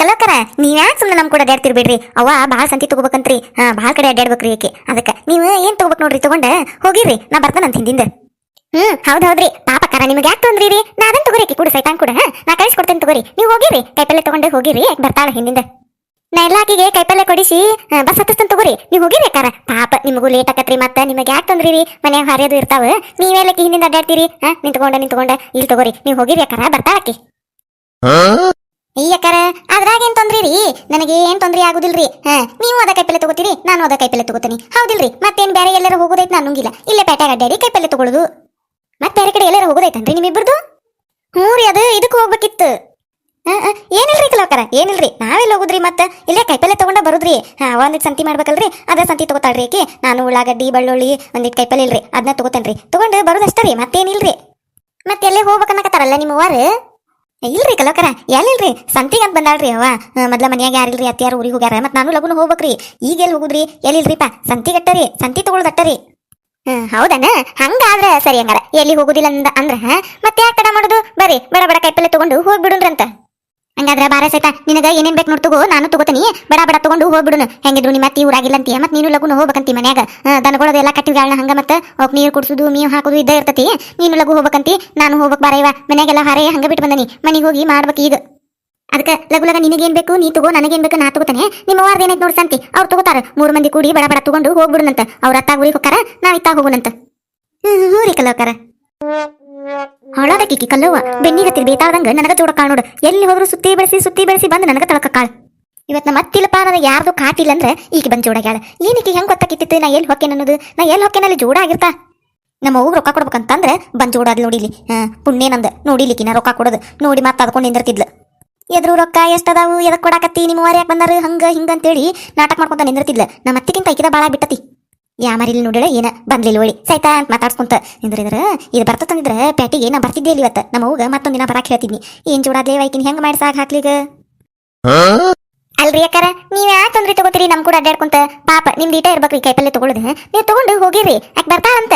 ಕಲೋಕರ ನೀವ್ಯಾಕೆ ಸುಮ್ಮನೆ ನಮ್ ಕೂಡ ಅಡ್ಡಾಡ್ತಿರ್ಬೇಡ್ರಿ ಅವ್ವ ಭಾಳ ಸಂತಿ ತಗೋಬೇಕಂತ್ರಿ. ಹಾ, ಭಾಳ ಕಡೆ ಅಡ್ಯಾಡ್ಬೇಕ್ರಿ ಏಕೆ ಅದಕ್ಕೆ, ನೀವು ಏನ್ ತಗೋಬೇಕು ನೋಡ್ರಿ ತಗೊಂಡ? ಹೋಗಿರಿ ನಾ ಬರ್ತಾನಂತ ಹಿಂದಿಂದ. ಹ್ಮ್, ಹೌದ್ ಹೌದ್ರಿ. ಪಾಪಕರ, ನಿಮ್ಗೆ ಯಾಕೆ ತೊಂದ್ರಿ ರೀ? ನಾ ಅದನ್ನ ತಗೋರಿ ಕೂಡ ಸೈತಾನ್ ಕೂಡ. ನಾ ಕಳಿಸ್ಕೊಡ್ತೇನೆ ತಗೋರಿ. ನೀವು ಹೋಗಿರಿ ಕೈಪಲ್ಲೆ ತಗೊಂಡು ಹೋಗಿರಿ ಯಾಕೆ ಬರ್ತಾಳ ಹಿಂದಿಂದ? ನಾ ಎಲ್ಲ ಆಕಿಗೆ ಕೈಪಲ್ಲೆ ಕೊಡಿಸಿ ಬಸ್ ಹತ್ತಿಸ್ತಾನೆ ತಗೋರಿ. ನೀವು ಹೋಗಿರಿ ಅಕ್ಕಾರ. ಪಾಪ, ನಿಮಗೂ ಲೇಟ್ ಆಕತ್ರಿ ಮತ್ತ. ನಿಮಗೆ ಯಾಕೆ ತೊಂದ್ರಿ ಮನ್ಯಾಗ ಹರಿಯೋದು ಇರ್ತಾವ. ನೀವೆಲ್ಲಕ್ಕೆ ಹಿಂದಿಂದ ಅಡ್ಡಾಡ್ತೀರಿ ಹಾ, ನಿಂತ್ಕೊಂಡ ನಿಂತ್ಕೊಂಡ. ಇಲ್ಲಿ ತಗೋರಿ. ನೀವು ಹೋಗಿರಿ ಅಕ್ಕಾರ. ಬರ್ತಾಳಕಿ ಅಯ್ಯಕ್ಕರ, ಅದ್ರಾಗ ಏನ್ ತೊಂದ್ರಿ ರೀ ನನಗೆ ಏನ್ ತೊಂದ್ರೆ ಆಗುದಿಲ್ರಿ? ಹಾ, ನೀವು ಅದ ಕೈಪಲ್ಲೆ ತಗೋತೀರಿ, ನಾನು ಅದ ಕೈಪಲ್ಲೆ ತಗೋತೀನಿ. ಹೌದಿಲ್ರಿ? ಮತ್ತೇನ್ ಬೇರೆ ಎಲ್ಲರೂ ಹೋಗೋದೈತೆ ನಾನು ನುಂಗಿಲ್ಲ. ಇಲ್ಲೇ ಪೇಟೆಗೆ ಅಡ್ಡಾಡಿ ಕೈಪಲ್ಲೆ ತಗೊಳುದು. ಮತ್ತೆ ಬೇರೆ ಕಡೆ ಎಲ್ಲರೂ ಹೋಗೋದೈತನ್ರಿ ನಿಮ್ಮಿಬ್ಬರದು ಹ್ಞೂ ರೀ, ಅದು ಇದಕ್ಕೆ ಹೋಗ್ಬೇಕಿತ್ತು. ಏನಿಲ್ರಿ ಕೆಲವಕರ ಏನಿಲ್ರಿ? ನಾವೆಲ್ಲ ಹೋಗುದ್ರಿ ಮತ್ತೆ? ಇಲ್ಲೇ ಕೈಪಲ್ಲೆ ತಗೊಂಡ ಬರುದ್ರಿ. ಹಾ, ಒಂದಿಟ್ ಸಂತಿ ಮಾಡ್ಬೇಕಲ್ರಿ? ಅದ ಸಂತಿ ತಗೋತಾಳ್ರಿ ಆಕಿ. ನಾನು ಉಳ್ಳಾಗಡ್ಡಿ, ಬಳ್ಳುಳ್ಳಿ, ಒಂದಿಟ್ ಕೈಪಲ್ಲೆ ಇಲ್ರಿ. ಅದನ್ನ ತಗೋತೇನ್ರಿ. ತಗೊಂಡು ಬರೋದಷ್ಟೇ ರೀ, ಮತ್ತೇನಿಲ್ರಿ? ಮತ್ತೆ ಎಲ್ಲೇ ಹೋಗ್ಬೇಕನ್ನಕತ್ತಾರಲ್ಲ ನಿಮ್ಮ ವಾರ ಇಲ್ರಿ ಕಲೋಕರ, ಎಲ್ಲಿಲ್ರಿ? ಸಂತಿಗೆ ಅಂತ ಬಂದಾಳ್ರಿ ಅವ ಮೊದ್ಲ ಮನ್ಯಾಗ ಯಾರಿಲ್ರಿ ಅತ್ಯಾರು ಊರಿಗೆ ಹೋಗ್ಯಾರ? ಮತ್ತೆ ನಾನು ಲಗುನ ಹೋಗ್ಬೇಕ್ರಿ. ಈಗ ಎಲ್ಲಿ ಹೋಗುದ್ರಿ? ಎಲ್ಲಿಲ್ರಿಪ್ಪ ಸಂತಿಗಟ್ಟರಿ ಸಂತಿ ತಗೊಳ್ದಟ್ಟರಿ ಹ್ಮ್ ಹೌದನ? ಹಂಗಾದ್ರ ಸರಿ ಹಂಗಾರ. ಎಲ್ಲಿ ಹೋಗುದಿಲ್ಲ ಅಂದ ಅಂದ್ರ ಮತ್ತೆ ಯಾಕೆ ತಡ ಮಾಡುದು? ಬರ್ರಿ ಬಡ ಬಡ ಕೈಪಲ್ಲೆ ತಗೊಂಡು ಹೋಗ್ಬಿಡುನ್ರಂತ ಹಂಗಾದ್ರ ಬಾರ ಸೈತ, ನಿನಗ ಏನೇನ್ ಬೇಕು ನೋಡ್ತಗೋ ನಾನು ತಗೋತೀನಿ. ಬಡ ಬಡ, ತಗೊಂಡು ಹೋಗ್ಬಿಡುನು. ಹೆಂಗಿದ್ರು ನಿಮ್ಮ ಅತ್ತಿ ಊರಾಗಿಲ್ಲ ಅಂತೀಯ ಮತ್ತೆ ನೀನು ಲಗುನ ಹೋಗ್ಬೇಕಂತಿ ಮನ್ಯಾಗ. ದನಗಳದೆಲ್ಲ ಎಲ್ಲ ಕಟ್ಟಿಗಾಳನ ಹಂಗ ಮತ್ತೆ? ಅವಕ್ ನೀರು ಕುಡಿಸೋದು ಮೀವು ಹಾಕುದು ಇದ್ದ ಇರ್ತತಿ. ನೀನು ಲಗು ಹೋಗ್ಬೇಕಂತಿ, ನಾನು ಹೋಗ್ಬೇಕ್ ಬಾರ ಇವ. ಮನ್ಯಾಗೆಲ್ಲ ಹಾರೇ, ಹಂಗ ಬಿಟ್ಟು ಬಂದನಿ. ಮನೆಗೆ ಹೋಗಿ ಮಾಡ್ಬೇಕು ಈಗ. ಅದಕ್ಕೆ, ಲಗು ಲಗ ನಿನಗೇನ್ ಬೇಕು, ನೀ ತಗೋ, ನನಗೇನ್ ಬೇಕು, ನಾ ತಗೋತಾನೆ. ನಿಮ್ಮ ವಾರದ ಏನೈತೆ ಸಂತಿ ಅವ್ರು ತಗೋತಾರ. ಮೂರು ಮಂದಿ ಕೂಡಿ ಬಡ ಬಡ, ತಗೊಂಡು ಹೋಗ್ಬಿಡುನಂತ. ಅವ್ರ ಅತ್ತಾಗ ಊರಿಗೆ ಹೋಗಾರ ನಾ ಇತ್ತಾಗ ಹೋಗುನಂತ. ಹ್ಞೂ ರೀ ಕಲ್ಲೋಕರ ಕಿಕ್ಕಿ ಕಲ್ಲವ್ವ. ಬೆನ್ನಿಗೆ ಹತ್ತಿರ ಬೇತಾದಂಗ ನನಗ ಜೋಡಕ್ಕಾಳ ನೋಡು. ಎಲ್ಲಿ ಹೋದ್ರು ಸುತ್ತಿ ಬೆಳೆಸಿ ಸುತ್ತಿ ಬೆಳೆಸಿ ಬಂದು ನನಗ ಕಾಳ್. ಇವತ್ತು ನಮ್ಮ ಅತ್ತಿಲ್ಲಪ್ಪ ನನಗೆ ಯಾರ್ದು ಕಾಟಿಲ್ಲ ಅಂದ್ರೆ ಈಗ ಬಂದು ಜೋಡಾಗ್ಯಾಳ ಏನಕ್ಕೆ ಹೆಂಗ್ ಗೊತ್ತಾಕಿತ್ತಿತ್ತು ನಾ ಎಲ್ಲಿ ಹೊಕ್ಕೇನ ಅನ್ನೋದು? ನಾ ಎಲ್ಲಿ ಹೊಕ್ಕೇನಲ್ಲಿ ಜೋಡ ಆಗಿರ್ತಾ? ನಮ್ಮ ಅವ್ಗ ರೊಕ್ಕ ಕೊಡ್ಬೇಕಂತಂದ್ರೆ ಜೋಡ ಜೋಡಾದ್ ನೋಡಿಲಿ. ಪುಣ್ಯ ನಂದ. ನಾ ರೊಕ್ಕ ಕೊಡೋದು. ನೋಡಿ ಮತ್ತೆ ಅದಕೊಂಡು ನಿಂದಿರ್ತಿದ್ಲು. ಎದ್ರು ರೊಕ್ಕ ಎಷ್ಟದಾವು? ಎದಕ್ ಕೊಡಾಕತ್ತಿ? ನಿಮ್ಮ ಯಾಕೆ ಬಂದಾರು? ಹಂಗ ಹಿಂಗ ಅಂತೇಳಿ ನಾಟಕ ಮಾಡ್ಕೊಂತ ನಿಂದಿರ್ತಿದ್ಲು. ನಮ್ಮ ಅತ್ತಿಗಿಂತ ಐಕಿದ ಬಾಳ ಬಿಟ್ಟತಿ. ಯಾಮರಿಲ್ ನೋಡಿಳ ಏನ? ಬಂದ್ಲಿಲ್ಲ ಒಳಿ ಸೈತಾ ಅಂತ ಮಾತಾಡ್ಸ್ಕೊಂತ ನಿಂದ್ರಿದ್ರ ಇದು ಬರ್ತಂದಿದ್ರ ಪ್ಯಾಟಿಗೆ ನಾ ಬರ್ತಿದ್ದೆ ಇಲ್ಲಿ ಇವತ್ತು ನಮ್ಮ ಅವ್ಗ ಮತ್ತೊಂದ್ ದಿನ ಬರಾಕ್ ಹೇಳ್ತಿದ್ನಿ. ಏನ್ ಜೋಡಾದ್ಲೇ ವೈಕಿನ್ ಹೆಂಗ್ ಮಾಡಿ ಸಾಕ್ ಹಾಕ್ಲಿಗ ಅಲ್ರಿ ಅಕ್ಕಾರ ನೀವ್ ಯಾ ತೊಂದ್ರೆ ತಗೋತೀರಿ? ನಮ್ ಕೂಡ ಅಡ್ಡಾಡ್ಕೊಂತ ಪಾಪ ನಿಮ್ದು ಇಟ ಇರ್ಬೇಕ್ರಿ ಕೈಪಲ್ಲೆ ತಗೊಳ್ಳೋದು ನೀವ್ ತಗೊಂಡು ಹೋಗಿರಿ ಯಾಕೆ ಬರ್ತಾಳಂತ?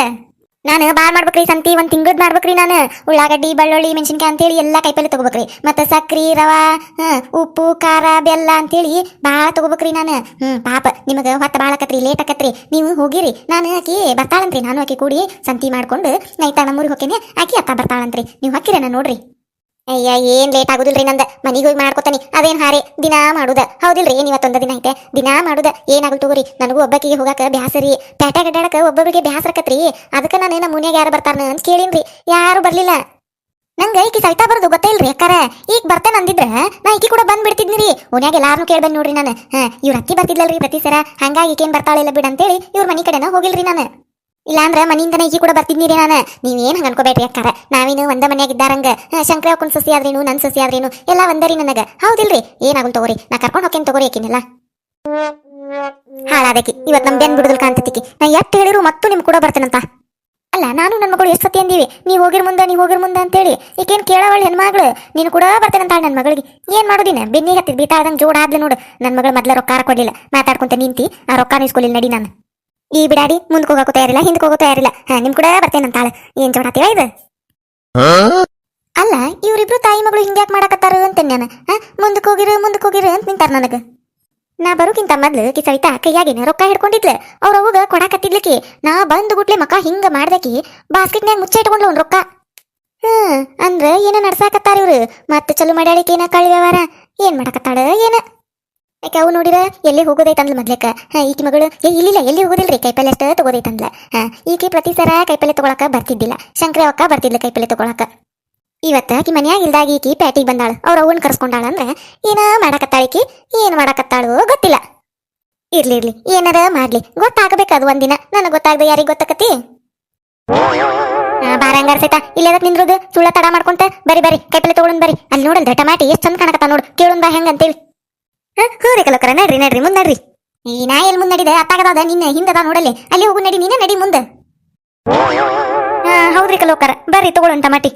ನಾನು ಬಾಳ್ ಮಾಡ್ಬೇಕ್ರಿ ಸಂತಿ, ಒಂದು ತಿಂಗಳದ್ ಮಾಡ್ಬೇಕ್ರಿ ನಾನು. ಉಳ್ಳಾಗಡ್ಡಿ, ಬೆಳ್ಳುಳ್ಳಿ, ಮೆಣಸಿನ್ಕಾಯಿ ಅಂತೇಳಿ ಎಲ್ಲಾ ಕೈಪಲ್ಲೆ ತಗೋಬೇಕ್ರಿ. ಮತ್ತೆ ಸಕ್ರಿ, ರವಾ ಉಪ್ಪು, ಖಾರ, ಬೆಲ್ಲ ಅಂತೇಳಿ ಬಾಳ ತಗೋಬೇಕ್ರಿ ನಾನು. ಹ್ಮ್, ಪಾಪ ನಿಮಗೆ ಹೊತ್ತ ಬಾಳ ಆಕತ್ರಿ ಲೇಟ್ ಆಕತ್ರಿ. ನೀವು ಹೋಗಿರಿ, ನಾನು ಆಕಿ ಬರ್ತಾಳಂತ್ರಿ, ನಾನು ಆಕಿ ಕೂಡಿ ಸಂತಿ ಮಾಡ್ಕೊಂಡು ನೈತಾಣ ನಮ್ಮೂರಿಗೆ ಹೋಗ್ತೇನೆ ಆಕಿ ಅಕ್ಕ ಬರ್ತಾಳಂತ್ರಿ, ನೀವು ಹಾಕಿರೇನ ನೋಡ್ರಿ. ಅಯ್ಯ, ಏನ್ ಲೇಟ್ ಆಗುದಿಲ್ರಿ ನಂದ? ಮನಿಗೆ ಹೋಗಿ ಮಾಡ್ಕೊತಾನಿ. ಅದೇನ್ ಹಾರಿ? ದಿನಾ ಮಾಡುದ. ಹೌದಿಲ್ರಿ, ಏನ್ ಇವತ್ತೊಂದ ದಿನ ಐತೆ? ದಿನಾ ಮಾಡುದ. ಏನಾಗಲ್ ತಗೋರಿ? ನನಗೂ ಒಬ್ಬಕಿಗೆ ಹೋಗಾಕ ಬ್ಯಾಸರಿ. ಪ್ಯಾಟ್ಯಾಗ ಗಡ್ಡಾಡಕ ಒಬ್ಬೊಬ್ಬರಿಗೆ ಬ್ಯಾಸರಕತ್ರಿ ಅದಕ್ಕ ನಾನು ನಮ್ಮ ಮುನ್ಯಾಗ ಯಾರು ಬರ್ತಾರನ ಅಂತ ಕೇಳಿನ್ರಿ ಯಾರು ಬರ್ಲಿಲ್ಲ. ನಂಗ ಈಕಿ ಸವಿತಾ ಬರೋದು ಗೊತ್ತೇ ಇಲ್ರಿ ಅಕ್ಕಾರ. ಈಗ ಬರ್ತೇನೆ ಅಂದಿದ್ರ ನಾ ಈಕಿ ಕೂಡ ಬಂದ್ ಬಿಡ್ತಿದ್ನಿ ರೀ ಓನ್ಯಾಗ ಎಲ್ಲಾರು ಕೇಳ್ಬಂದ್ ನೋಡ್ರಿ ನಾನು. ಹಾ, ಇವ್ರ ಅಕ್ಕಿ ಬರ್ತಿದ್ಲಲ್ರಿ ಪ್ರತಿ ಸರ. ಹಂಗಾಗಿ ಈಕೇನ್ ಬರ್ತಾಳಿಲ್ಲ ಬಿಡ ಅಂತೇಳಿ ಇವ್ರ ಮನಿ ಕಡೆನ ಹೋಗಿಲ್ರಿ ನಾನು. ಇಲ್ಲಾಂದ್ರ ಮನೆಯಿಂದನೇ ಈಗ ಕೂಡ ಬರ್ತಿದ್ನಿರಿ ನಾನು. ನೀವೇನ್ ಹಂಗ ಅನ್ಕೋಬೇಡ್ರಿ ಅಕ್ಕಾರ? ನಾವೇನು ಒಂದ ಮನ್ಯಾಗ ಇದ್ದಾರಂಗ. ಶಂಕರ ಅಕ್ಕನ ಸಸಿ ಆದ್ರೇನು, ನನ್ ಸಸಿ ಆದ್ರೇನು, ಎಲ್ಲ ಒಂದರಿ ನನಗ. ಹೌದಿಲ್ರಿ? ಏನಾಗಲ್ ತಗೋರಿ? ನಾ ಕರ್ಕೊಂಡು ಹೋಗ್ತೇನೆ ತಗೋರಿ ಆಕಿನೆಲ್ಲ? ಹಾಳಾದಕಿ. ಇವತ್ ನಮ್ ಬೆನ್ ಬಿಡುದಲ್ ಕಾಣ್ತತಿಕಿ. ನಾ ಎಷ್ಟ್ ಹೇಳಿರು ಮತ್ತು ನಿಮ್ ಕೂಡ ಬರ್ತೇನಂತ. ಅಲ್ಲ, ನಾನು ನನ್ನ ಮಗಳು ಎಷ್ಟು ಸತಿ ಅಂದೀವಿ. ನೀ ಹೋಗಿರ್ ಮುಂದೆ, ನೀ ಹೋಗಿರ್ ಮುಂದ ಅಂತೇಳಿ. ಈಕೇನ್ ಕೇಳವಳ ಹೆಣ್ಮಗಳು? ನೀನು ಕೂಡ ಬರ್ತೇನಂತ ನನ್ನ ಮಗಳಿಗೆ. ಏನ್ ಮಾಡೋದಿನ? ಬೆನ್ನಿ ಹತ್ತಿದ್ ಬೀತಾಳ್ದಂಗ್ ಜೋಡ ಆದ್ಲು ನೋಡು. ನನ್ನ ಮಗಳು ಮೊದ್ಲ ರೊಕ್ಕ ಕೊಡ್ಲಿಲ್ಲ. ಮಾತಾಡ್ಕೊಂತ ನಿಂತಿ. ಆ ರೊಕ್ಕ ಇಸ್ಕೊಲಿಲ್ಲ ನಡಿ ನಾನು. ಈ ಬಿಡಾಡಿ ಮುಂದಕ್ಕೆ ಹೋಗಕ್ಕೂ ತಯಾರಿಲ್ಲ ಹಿಂದಕ್ಕೆ ಹೋಗೋ ತಯಾರಿಲ್ಲ. ನಿಮ್ ಕೂಡ ಬರ್ತೇನಂತಾಳ ಏನ್ ಜೋಡಾತೀವ ಇದು? ಅಲ್ಲ ಇವ್ರಿಬ್ರು ತಾಯಿ ಮಗಳು ಹಿಂಗ್ಯಾಕ್ ಮಾಡಕತ್ತಾರ ಅಂತ ನಾನು ಮುಂದಕ್ಕೆ ಹೋಗಿರು ಮುಂದಕ್ಕೆ ಹೋಗಿರು ಅಂತ ನಿಂತಾರ ನನಗ. ನಾ ಬರೋಕ್ಕಿಂತ ಮೊದ್ಲು ಕಿ ಸವಿತಾ ಕೈಯಾಗಿನ ರೊಕ್ಕ ಹಿಡ್ಕೊಂಡಿದ್ಲು. ಅವ್ರ ಅವಾಗ ಕೊಡಾಕತ್ತಿದ್ಲಕಿ ನಾ ಬಂದು ಗುಟ್ಲೆ ಮಕ ಹಿಂಗ ಮಾಡ್ದಕಿ ಬಾಸ್ಕೆಟ್ನ್ಯಾಗ ಮುಚ್ಚ ಇಟ್ಕೊಂಡ್ಲ ಒಂದ್ ರೊಕ್ಕ. ಹ್ಮ್ ಅಂದ್ರ ಏನ ನಡ್ಸಾಕತ್ತಾರ ಇವ್ರು? ಮತ್ತೆ ಚಲೋ ಮಾಡ್ಯಾಳಿಕೆ ಏನ ಕಳ್ಳ ವ್ಯವಹಾರ? ಏನ್ ಮಾಡಕತ್ತಾಳ ಏನ? ಯಾಕೆ ಅವು ನೋಡಿರ ಎಲ್ಲಿ ಹೋಗೋದೈತಂದ್ಲ ಮೊದ್ಲಕ್ಕ ಈಕಿ ಮಗಳು ಏ, ಇಲ್ಲಿಲ್ಲ, ಎಲ್ಲಿ ಹೋಗೋದಿಲ್ರಿ? ಕೈಪಲ್ಲೆ ಅಷ್ಟ ತಗೋದೈತಂದ್ಲ. ಈಕಿ ಪ್ರತಿ ಸರ ಕೈಪಲ್ಲೆ ತಗೊಳಕ ಬರ್ತಿದ್ದಿಲ್ಲ. ಶಂಕರ ಅಕ್ಕ ಬರ್ತಿದ್ಲ ಕೈಪಲ್ಲೆ ತಗೊಳಕ. ಇವತ್ತ ಆಕಿ ಮನ್ಯಾಗ ಇಲ್ದಾಗ ಈಕಿ ಪ್ಯಾಟಿಗೆ ಬಂದಾಳ. ಅವ್ರ ಅವನ್ ಕರ್ಸ್ಕೊಂಡಾಳ ಅಂದ್ರೆ ಏನ ಮಾಡಕತ್ತಾಳಿಕಿ ಏನ್ ಮಾಡಕತ್ತಾಳು ಗೊತ್ತಿಲ್ಲ. ಇರ್ಲಿ ಇರ್ಲಿ, ಏನಾರ ಮಾಡ್ಲಿ. ಗೊತ್ತಾಗಬೇಕು ಅದು ಒಂದಿನ. ನನಗ್ ಗೊತ್ತಾಗದೆ ಯಾರಿಗ್ ಗೊತ್ತಾಕತಿ ಬಾರಂಗಾರ ಸೈತ. ಇಲ್ಲೇದಕ್ ನಿಂದ್ರದು? ಸುಳ್ಳ ತಡ ಮಾಡ್ಕೊಂತ? ಬರಿ ಬರಿ, ಕೈಪಲ್ಲೆ ತಗೊಳನ್ ಬರಿ. ಅಲ್ಲಿ ನೋಡಲ್ ಟಮಾಟಿ ಎಷ್ಟು ಚಂದ ಕಾಣಕತ್ತ ನೋಡು. ಕೇಳುನ್ ಬಾ ಹೆಂಗ ಅಂತೇಳಿ. ಹಾ ಹ್ಞೂ ರೀ ಕಲಕರ, ನಡ್ರಿ ನಡ್ರಿ, ಮುಂದ್ ನಡ್ರಿ. ಈ ನಾ ಎಲ್ಲಿ ಮುಂದ್ ನಡಿದೆ? ಅತ್ತಾಗದ ನಿನ್ನ ಹಿಂದದ ನೋಡಲ್ಲಿ. ಅಲ್ಲಿ ಹೋಗು ನಡಿ, ನೀನೇ ನಡಿ ಮುಂದೆ. ಹಾ, ಹೌದ್ರಿ ಕಲೋಕರ, ಬರ್ರಿ ತಗೊಳ್ಳೋಣ ಟಮಾಟಿ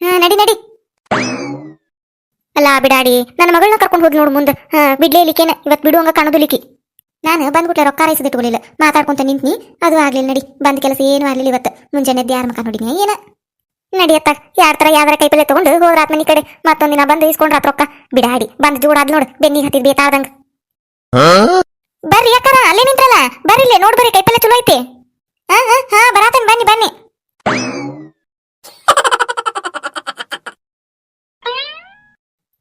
ಹಾ, ನಡಿ ನಡಿ. ಅಲ್ಲ ಬಿಡಾಡಿ, ನನ್ನ ಮಗಳನ್ನ ಕರ್ಕೊಂಡು ಹೋಗಿ ನೋಡು ಮುಂದೆ. ಹಾ, ಬಿಡ್ಲೇ ಇಲ್ಲಿಕೇನ ಇವತ್ತು ಬಿಡುವಂಗ ಕಾಣೋದಿಲಿಕ್ಕಿ ನಾನು ಬಂದ್ಬಿಟ್ಲೆ ರೊಕ್ಕ ರೈಸದಿಟ್ಕೊಳ್ಳಿಲ್ಲ ಮಾತಾಡ್ಕೊಂತ ನಿಂತ್ನಿ, ಅದು ಆಗ್ಲಿಲ್ಲ ನಡಿ. ಬಂದ್ ಕೆಲಸ ಏನು ಆಗ್ಲಿಲ್ಲ ಇವತ್ತು. ಮುಂಜಾನೆ ಯಾರ ಮಕ ನೋಡಿನಿ ಏನ? ನಡಿಯತ್ತ. ಯಾರ ತರ ಯಾವ್ದಾರ ಕೈಪಲ್ಲೆ ತಗೊಂಡು ಹೋದ್ರಾತ್ ಮನಿ ಕಡೆ. ಮತ್ತೊಂದಿನ ಬಂದು ಇಸ್ಕೊಂಡ್ರ ರೊಕ್ಕ. ಬಿಡಾಡಿ, ಬಂದ್ ಜೋಡಾದ್ ನೋಡು ಬೆನ್ನಿಗೆ ಹತ್ತಿದ್ ಬೇತಾದಂಗ ಬರ್ರಿ ಯಾಕಾರ ಅಲ್ಲೇ ನಿಂತ್ರಲ್ಲ. ಬರ್ರಿ ಇಲ್ಲೇ ನೋಡ್ ಬರ್ರಿ ಕೈಪಲ್ಲೆ ಚಲೋ ಐತಿ. ಹಾ ಹಾ ಬರಾತೇನ್ ಬನ್ನಿ ಬನ್ನಿ.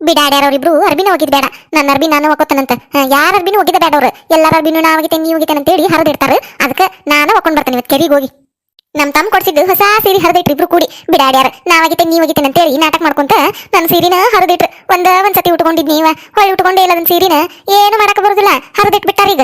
ಬಿಡಾಡ್ಯಾರ ಅವ್ರಿಬ್ರು ಅರ್ಬಿನ ಹೋಗಿದ್ ಬೇಡ. ನನ್ನ ಅರ್ಬಿ ನಾನು ಹಾಕೋತಾನಂತ ಯಾರ ಅರ್ಬಿನೂ ಹೋಗಿದ ಬೇಡ ಅವ್ರು. ಎಲ್ಲಾರ ಅರ್ಬಿನೂ ನಾ ಹೋಗಿತೇನೆ, ನೀವು ಹೋಗಿತೇನೆ ಅಂತೇಳಿ ಹರಿದಿರ್ತಾರ ಅದಕ್ಕೆ ನಾನು ಹಾಕೊಂಡ್ ಬರ್ತೇನೆ ಇವತ್ತು ಕೆರಿಗೆ ಹೋಗಿ. ನಮ್ ತಮ್ಮ ಕೊಡ್ಸಿದ್ದು ಹೊಸ ಸೀರೆ ಹರಿದಿಟ್ರು ಇಬ್ರು ಕೂಡಿ ಬಿಡಾಡ್ಯಾರ ನಾವಾಗಿತ್ತೆ ನೀವು ಹೋಗಿತೇನೆ ಅಂತೇಳಿ ನಾಟಕ ಮಾಡ್ಕೊಂತ ನನ್ನ ಸೀರಿನ ಹರಿದಿಟ್ರು. ಒಂದ ಒಂದ್ ಸತಿ ಉಟ್ಕೊಂಡಿದ್ ನೀವ ಹೊಳ್ಳಿ ಉಟ್ಕೊಂಡೇ ಇಲ್ಲ ನನ್ನ ಸೀರಿನ, ಏನು ಮಾಡಕ್ ಬರುದಿಲ್ಲ, ಹರಿದಿಟ್ ಬಿಟ್ಟಾರ ಈಗ.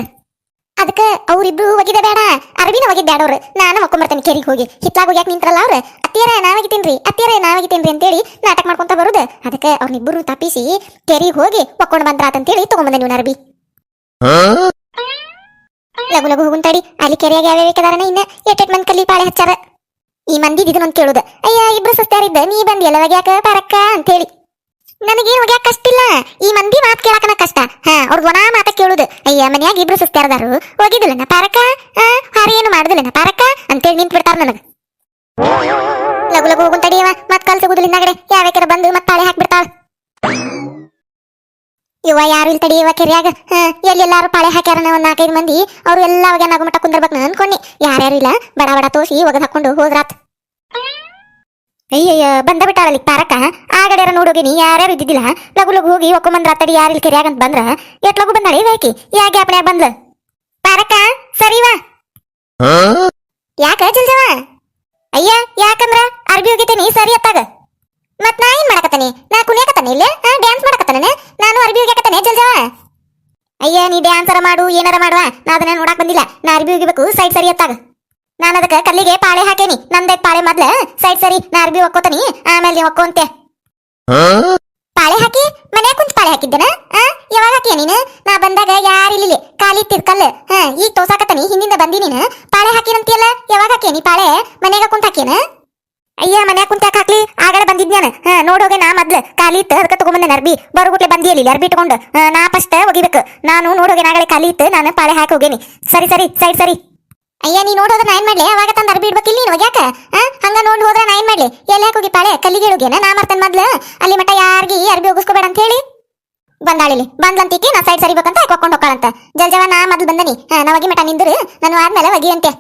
ಅದಕ್ಕೆ ಅವ್ರಿಬ್ರು ಒಗಿದ ಬೇಡ ಅರಬಿನ ಒಗಿದ್ ಬೇಡ ಅವ್ರು ನಾನು ಹೊಕ್ಕೊಂಬರ್ತೇನೆ ಕೆರಿಗೆ ಹೋಗಿ. ಹಿತ್ಲಾಗ ಯಾಕೆ ನಿಂತ್ರಲ್ಲ ಅವ್ರು. ಅತ್ತಿಯರ ನಾವಾಗಿತೀನ್ರಿ ಅತ್ತಿಯರ ನಾವಾಗಿತೀನ್ರಿ ಅಂತೇಳಿ ನಾಟಕ ಮಾಡ್ಕೊಂತ ಬರುದು. ಅದಕ್ಕೆ ಅವ್ರನ್ನಿಬ್ಬರು ತಪ್ಪಿಸಿ ಕೆರಿಗೆ ಹೋಗಿ ಒಕ್ಕೊಂಡು ಬಂದ್ರಾತಂತೇಳಿ ತಗೊಂಬಂದೆ ನೀವು ಅರಬಿ ಲಗು ಲಗು ಹೋಗುನ್ ಅಲ್ಲಿ ಕೆರೆಯಾಗ ಇಕ್ಕದಾರನ ಇನ್ನ ಎಟ್ಟೆಟ್ ಮಂದಿ ಕಲ್ಲಿ ಪಾಳೆ ಹಚ್ಚಾರ. ಈ ಮಂದಿ ಇದನ್ನೊಂದು ಕೇಳುದ. ಅಯ್ಯ, ಇಬ್ರು ಸುಸ್ತಾರಿದ್ದ ನೀ ಬಂದಿ ಎಲ್ಲ ಒಗ್ಯಾಕ ಪರಕ್ಕ ಅಂತೇಳಿ. ನನಗೇನು ಒಗ್ಯಾಕ ಕಷ್ಟ ಇಲ್ಲ. ಈ ಮಂದಿ ಮಾತು ಕೇಳಕನ ಕಷ್ಟ. ಹಾ ಅವ್ರದ್ದು ಒಣ ಮಾತ ಕೇಳುದು. ಅಯ್ಯ, ಮನ್ಯಾಗ ಇಬ್ರು ಸಸ್ತಾರದಾರು ಹೋಗಿದ್ದಿಲ್ಲನ ಪಾರಕ್ಕ? ಹಾ ಹಾರಿ ಏನು ಮಾಡುದಿಲ್ಲನ ಪಾರಕ್ಕ? ಅಂತೇಳಿ ನಿಂತ್ ಬಿಡ್ತಾರ ನನಗ ಲಗು ಲಗು ಹೋಗುನ್ ತಡಿಯವ ಮತ್ ಕಲ್ ಸಿಗುದಿಲ್ಲ ಹಿಂದಾಗಡೆ. ಯಾವ್ಯಾಕರ ಬಂದು ಮತ್ ತಾಳೆ ಹಾಕ್ಬಿಡ್ತಾಳ. ಇವ ಯಾರು ಇಲ್ಲಿ ತಡಿಯವ ಕೆರ್ಯಾಗ? ಕೆರಿಯಾಗ ಎಲ್ಲೆಲ್ಲಾರು ಪಾಳೆ ಹಾಕ್ಯಾರನ ಒಂದ್ ನಾಲ್ಕೈದು ಮಂದಿ ಅವ್ರು ಎಲ್ಲ ಅವಾಗ ನಗುಮಟ ಕುಂದರ್ಬೇಕು ನಾನು ಅನ್ಕೊಂಡಿ. ಯಾರ್ಯಾರು ಇಲ್ಲ ಬಡ ಬಡ ತೋಸಿ ಒಗದ್ ಹಾಕೊಂಡು ಹೋದ್ರಾತ್. ಅಯ್ಯಯ್ಯ ಬಂದ ಬಿಟ್ಟಾರಲ್ಲಿ ಆ ಆಗಡ್ಯಾರ ನೋಡೋಗಿನಿ ಯಾರ್ಯಾರು ಇದ್ದಿದ್ದಿಲ್ಲ? ಲಗು ಲಗು ಹೋಗಿ ಒಕ್ಕೊಂಬಂದ್ರ ತಡಿ ಯಾರು ಇಲ್ಲಿ ಕೆರಿಯಾಗ ಅಂತ ಬಂದ್ರ? ಎಟ್ ಲಗು ಬಂದಾಳೆ? ಬೇಕಿ ಯಾಕೆ? ಗ್ಯಾಪ್ನ್ಯಾಗ ಬಂದ್ಲ? ತಾರಕ ಸರಿವಾ ಯಾಕ ಜಲ್ಜವ ಅಯ್ಯ ಯಾಕಂದ್ರ? ಅರ್ಬಿ ಹೋಗಿತೇನಿ ಸರಿ ಅತ್ತಾಗ. ಮತ್ ನಾ ಏನ್ ಮಾಡಕತ್ತಾನೆ? ನಾ ಕುಣಿಯಕತ್ತಾನೆ ಇಲ್ಲೇ? ಡ್ಯಾನ್ಸ್ ಮಾಡಕತ್ತಾನೆ ನಾನು ಅರ್ಬಿ ಹೋಗ್ಯಾಕತ್ತಾನೆ ಜಲ್ಜವ ಅಯ್ಯ, ನೀ ಡ್ಯಾನ್ಸರ ಮಾಡು, ಏನಾರ ಮಾಡುವ ನಾ ಅದನ್ನ ನೋಡಕ್ ಬಂದಿಲ್ಲ. ನಾ ಅರ್ಬಿ ಹೋಗಿಬೇಕು ಸೈಡ್ ಸರಿ ಅತ್ತಾಗ ನಾನು ಅದಕ್ಕೆ ಕಲ್ಲಿಗೆ ಪಾಳೆ ಹಾಕೇನಿ. ನಂದೈತ್ ಪಾಳೆ ಮೊದ್ಲ ಸೈಡ್ ಸರಿ, ನಾ ಅರ್ಬಿ ಒಕ್ಕೋತಾನಿ ಆಮೇಲೆ ನೀ ಒಕ್ಕೊಂತೆ ಪಾಳೆ ಹಾಕಿ? ಮನೆ ಕುಂತ ಪಾಳೆ ಹಾಕಿದ್ದೇನ? ಆ? ಯಾವಾಗ ಹಾಕಿಯ ನೀನು? ನಾ ಬಂದಾಗ ಯಾರಿಲ್ಲಿ ಖಾಲಿ ಇತ್ತಿದ್ ಕಲ್ಲು. ಹಾ, ಈಗ ತೋಸಾಕತ್ತಾನಿ ಹಿಂದಿಂದ ಬಂದಿ ನೀನು. ಪಾಳೆ ಹಾಕಿನಂತಿಯಲ್ಲ ಯಾವಾಗ ಹಾಕಿಯ ನೀ ಪಾಳೆ? ಮನೆಗ ಕುಂತ ಹಾಕಿಯನ? ಅಯ್ಯ ಮನ್ಯಾಗ ಕುಂತ್ಯಾಕ ಯಾಕ್ ಹಾಕ್ಲಿ ಆಗಡೆ ಬಂದಿದ್ನ್ಯಾನ ಹಾ ನೋಡೋಗೆ ನಾ ಮೊದ್ಲು ಖಾಲಿ ಇತ್ತು, ಅದಕ್ಕೆ ತಗೊಂಬಂದೇನೆ ಅರ್ಬಿ. ಬರೋಗುಟ್ಲೆ ಬಂದಿಯಲ್ಲಿ ಅರ್ಬಿ ಇಟ್ಕೊಂಡು. ನಾ ಫಸ್ಟ್ ಒಗಿಬೇಕು. ನಾನು ನೋಡೋಗೆ ನಾಗಳೆ ಖಾಲಿ ಇತ್ತು, ನಾನು ಪಾಳೆ ಹಾಕಿ ಹೋಗೇನಿ. ಸರಿ ಸರಿ, ಸೈಡ್, ಸರಿ. ಅಯ್ಯ, ನೀ ನೋಡೋದ್ರ ನಾ ಏನ್ ಮಾಡ್ಲಿ? ಅವಾಗ ತಂದ ಅರ್ಬಿ ಇಡ್ಬೇಕು ಇಲ್ಲಿ ಹೋಗ್ಯಾಕ? ಹಂಗ ನೋಡಿ ಹೋದ್ರ ನಾ ಏನ್ ಮಾಡ್ಲಿ? ಎಲ್ಲಿ ಹೋಗಿ ಪಾಳೆ? ಕಲ್ಲಿಗೆ ನಾ ಮಾಡ್ತೇನೆ ಮೊದ್ಲು. ಅಲ್ಲಿ ಮಟ ಯಾರಿಗೆ ಅರ್ಬಿ ಹೋಗಿಸ್ಕೋಬೇಡ ಅಂತ ಹೇಳಿ. ಬಂದಾಳಿಲಿ ಬಂದ್ಲಂತಿಕ್ಕಿ ನಾ ಸೈಡ್ ಸರಿಬೇಕಂತ ಹಾಕೊಂಡು ಹೋಗ್ಕಾಳಂತ ಜಲ್ಜವ ನಾ ಮೊದ್ಲು ಬಂದನಿ. ನಾ ಒಗಿ ಮಟ ನಿಂದ್ರು. ನಾನು ಆದ್ಮೇಲೆ ಹೋಗಿ ಅಂತೆ.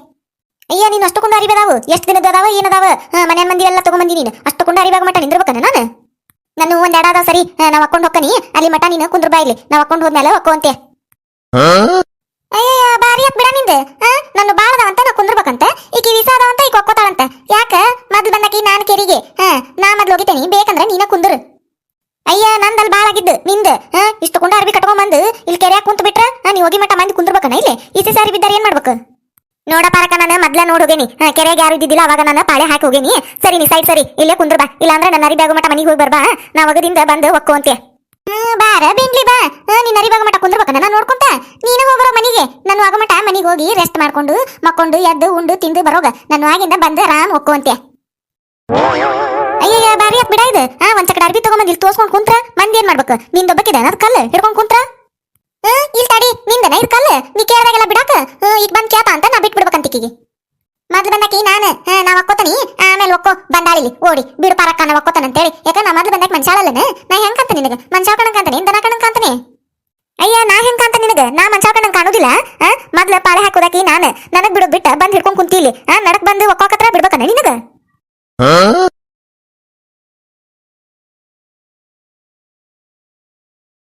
ಅಯ್ಯ ನೀನು ಅಷ್ಟೊಂದು ಅದಾವು ಎಷ್ಟು ದಿನದ ಅದಾವ ಏನದಾವ? ಮನೆ ಮಂದಿ ಎಲ್ಲ ತಗೊಂಬಂದಿ ನೀನು. ಅಷ್ಟು ಕೊಂಡು ಅರಿವಾಗ ಮಠ ನಿಂದಿರ್ಬೇಕನ ನಾನು? ನಾನು ಒಂದ್ ಎರಡ ಅದಾವ ಸರಿ. ನಾವು ಹಾಕೊಂಡು ಹೋಗ್ಕನಿ ಅಲ್ಲಿ ಮಠ ನೀನು ಕುಂದ್ರ ಬಾಯಿಲಿ ನಾ ಹಾಕೊಂಡು ಹೋದ್ಮೇಲೆ ಹೊಕ್ಕೋ ಅಯ್ಯ ಬಾರಿ ಯಾಕೆ ಬಿಡ ನಿಂದ. ಹಾ ನನ್ನ ಬಾಳ ಅದಾವಂತ ನಾ ಕುಂದ್ರಬೇಕಂತ. ಈಕಿ ವಿಸ ಅದಾವಂತ ಈಗ ಒಕ್ಕೋತಾಳಂತ. ಯಾಕ? ಮೊದ್ಲು ಬಂದಕಿ ನಾನು ಕೆರಿಗೆ. ಹಾ ನಾ ಮೊದ್ಲು ಹೋಗಿತೇನಿ ಬೇಕಂದ್ರೆ ನೀನ ಕುಂದ್ರು. ಅಯ್ಯ ನಂದಲ್ಲಿ ಬಾಳಾಗಿದ್ದು ನಿಂದ. ಹಾ ಇಷ್ಟು ಕುಂಡ ಅರ್ಬಿ ಕಟ್ಕೊಂಡ್ ಬಂದು ಇಲ್ಲಿ ಕೆರೆಯಾಗ ಕುಂತ ಬಿಟ್ರ ನೀ ಹೋಗಿ ಮಟ್ಟ ಮಂದಿ ಕುಂದ್ರಬೇಕನ ಇಲ್ಲಿ? ಈ ಸಾರಿ ಬಿದ್ದಾರೆ ಏನ್ ಮಾಡ್ಬೇಕು? ನೋಡ ಪಾರಕ ನಾನು ಮೊದ್ಲ ನೋಡ್ ಹೋಗೇನಿ. ಕೆರೆಗೆ ಯಾರು ಇದ್ದಿದ್ದಿಲ್ಲ ಅವಾಗ ನಾನು ಪಾಳೆ ಹಾಕಿ ಹೋಗೇನಿ. ಸರಿ ನೀ ಸೈಡ್ ಸರಿ ಇಲ್ಲೇ ಕುಂದ್ರ ಬಾ. ಇಲ್ಲಾಂದ್ರೆ ನನ್ನ ಅರಿಬ್ಯಾಗ ಮಠ ಮನೆಗೆ ಹೋಗಿ ಬರ್ಬಾ. ನಾ ಒಗದಿಂದ ಬಂದು ಒಕ್ಕೋ ಅಂತೆ ಹ್ಮ್, ಬಾರ ಬೆಂಗ್ಲಿ ಬಾ. ನೀನ್ ಅರಿವಾಗ ಮಟ ಕುಂದ್ರಬೇಕ ನಾನು ನೋಡ್ಕೊಂತ. ನೀನು ಹೋಗ್ಬರೋ ಮನೆಗೆ. ನಾನು ಆಗ ಮಠ ಮನೆಗೆ ಹೋಗಿ ರೆಸ್ಟ್ ಮಾಡ್ಕೊಂಡು ಮಕ್ಕೊಂಡು ಎದ್ದು ಉಂಡು ತಿಂದು ಬರೋಗ. ನಾನು ಆಗಿಂದ ಬಂದು ಆರಾಮ್ ಒಕ್ಕೋ ಅಂತೆ ಅಯ್ಯಯ್ಯ ಬಾರಿ ಬಿಡ ಇದು. ಹಾ ಒಂದ್ ಸಕಡೆ ಅರ್ಬಿ ತಗೊಂಬಂದ್ ಇಲ್ಲಿ ತೋರ್ಸ್ಕೊಂಡ್ ಕುಂತ್ರ. ಮಂದಿ ಏನ್ ಮಾಡ್ಬೇಕು? ನಿನ್ ಒಬ್ಬಕ್ಕಿದೆ ಅದ್ ಕಲ್ಲು ಹಿಡ್ಕೊಂಡ್ ಕುಂತ್ರ? ಇಲ್ಲಿ ತಡಿ ಇದು ಕಲ್ಲು? ನೀ ಕೇಳ್ದಾಗೆಲ್ಲ ಬಿಡಾಕ? ಈಗ ಬಂದ್ ಕೇಳ್ತಾ ಅಂತ ನಾ ಬಿಟ್ಟು ಬಿಡ್ಬೇಕಂತಿಕ್ಕಿಗೆ ಮೊದ್ಲು ಬಂದಾಕಿ ನಾನು. ನಾ? ಒಕ್ಕೋತಾನಿ ಆಮೇಲೆ ಒಕ್ಕೋ, ಬಂದಾಳಿಲಿ, ಓಡಿ. ಬಿಡು ಪಾರಕ್ಕ ನಾ ಒಕ್ಕೋತಾನ ಅಂತೇಳಿ. ಯಾಕ ನಾ ಮೊದ್ಲು ಬಂದಾಕ ಮನ್ಸಾಳಲ್ಲನ ನಾ ಹೆಂಗ್ ಕಾಣ್ತೀನಿ ನಿನಗೆ? ಮನ್ಸಾಳ ಕಣಂಗ್ ಕಾಂತಾನೆ ದನ ಕಣಂಗ್ ಕಾಂತಾನೆ ಅಯ್ಯ, ನಾ ಹೆಂಗ ಕಾಂತ ನಿನಗೆ? ನಾ ಮನ್ಸಾಳ ಕಣಂಗ್ ಕಾಣುದಿಲ್ಲ ಮೊದ್ಲ ಪಾಳೆ ಹಾಕೋದಾಕಿ ನಾನು. ನನಗ್ ಬಿಡು, ಬಿಟ್ಟ, ಬಂದ್ ಹಿಡ್ಕೊಂಡ್ ಕುಂತಿಲಿ. ನಡಕ್ ಬಂದು ಒಕ್ಕೋಕತ್ರ ಬಿಡ್ಬೇಕನ ನಿನಗ?